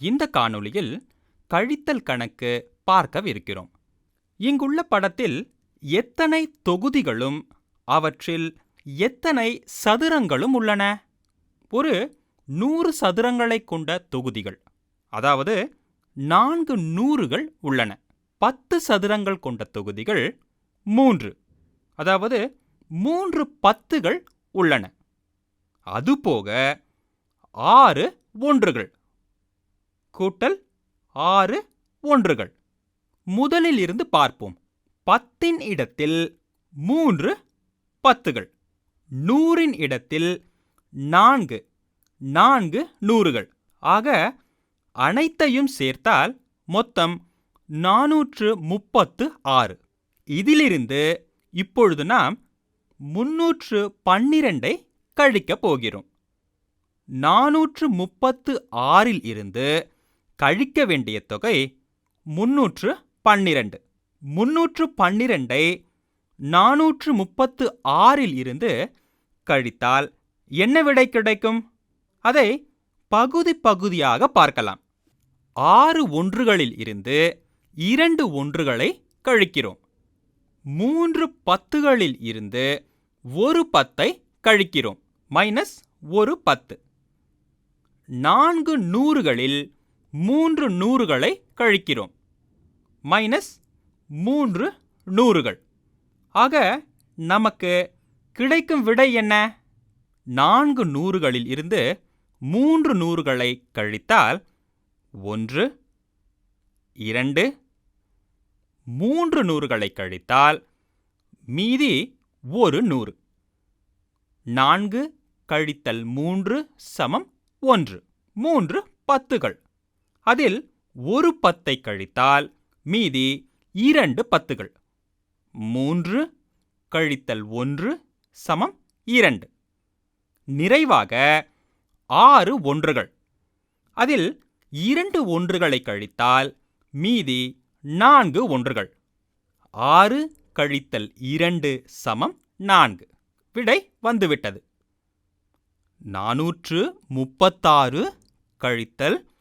இந்த காணொளியில் கழித்தல் கணக்கு பார்க்கவிருக்கிறோம். இங்குள்ள படத்தில் எத்தனை தொகுதிகளும் அவற்றில் எத்தனை சதுரங்களும் உள்ளன? ஒரு நூறு சதுரங்களை கொண்ட தொகுதிகள் அதாவது நான்கு நூறுகள் உள்ளன. பத்து சதுரங்கள் கொண்ட தொகுதிகள் மூன்று அதாவது மூன்று பத்துகள் உள்ளன. அதுபோக ஆறு ஒன்றுகள் கூட்டல் ஆறு ஒன்றுகள். முதலில் இருந்து பார்ப்போம். பத்தின் இடத்தில் மூன்று பத்துகள். நூறின் இடத்தில் நான்கு நான்கு நூறுகள். ஆக அனைத்தையும் சேர்த்தால் மொத்தம் நானூற்று முப்பத்து ஆறு. இதிலிருந்து இப்பொழுது நாம் முன்னூற்று பன்னிரண்டை கழிக்கப் போகிறோம். நானூற்று முப்பத்து ஆறில் இருந்து கழிக்க வேண்டிய தொகை முன்னூற்று பன்னிரண்டு. முன்னூற்று பன்னிரண்டை நானூற்று முப்பத்து ஆறில் இருந்து கழித்தால் என்ன விடை கிடைக்கும்? அதை பகுதி பகுதியாக பார்க்கலாம். ஆறு ஒன்றுகளில் இருந்து இரண்டு ஒன்றுகளை கழிக்கிறோம். மூன்று பத்துகளில் இருந்து ஒரு பத்தை கழிக்கிறோம். மைனஸ் ஒரு பத்து. நான்கு நூறுகளில் மூன்று நூறுகளை கழிக்கிறோம். மைனஸ் மூன்று நூறுகள். ஆக நமக்கு கிடைக்கும் விடை என்ன? நான்கு நூறுகளில் இருந்து மூன்று நூறுகளை கழித்தால் ஒன்று இரண்டு மூன்று நூறுகளை கழித்தால் மீதி ஒரு நூறு. நான்கு கழித்தல் மூன்று சமம் ஒன்று. மூன்று பத்துகள். அதில் ஒரு பத்தை கழித்தால் மீதி இரண்டு பத்துகள். மூன்று கழித்தல் ஒன்று சமம் இரண்டு. நிறைவாக ஆறு ஒன்றுகள். அதில் இரண்டு ஒன்றுகளை கழித்தால் மீதி நான்கு ஒன்றுகள். ஆறு கழித்தல் இரண்டு சமம் நான்கு. விடை வந்துவிட்டது. நானூற்று முப்பத்தாறு கழித்தல்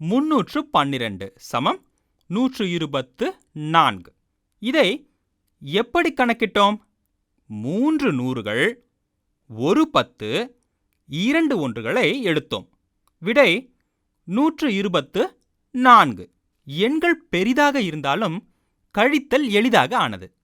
முன்னூற்று பன்னிரண்டு சமம் நூற்று இருபத்து நான்கு. இதை எப்படி கணக்கிட்டோம்? மூன்று நூறுகள் ஒரு பத்து இரண்டு ஒன்றுகளை எடுத்தோம். விடை நூற்று இருபத்து நான்கு. எண்கள் பெரிதாக இருந்தாலும் கழித்தல் எளிதாக ஆனது.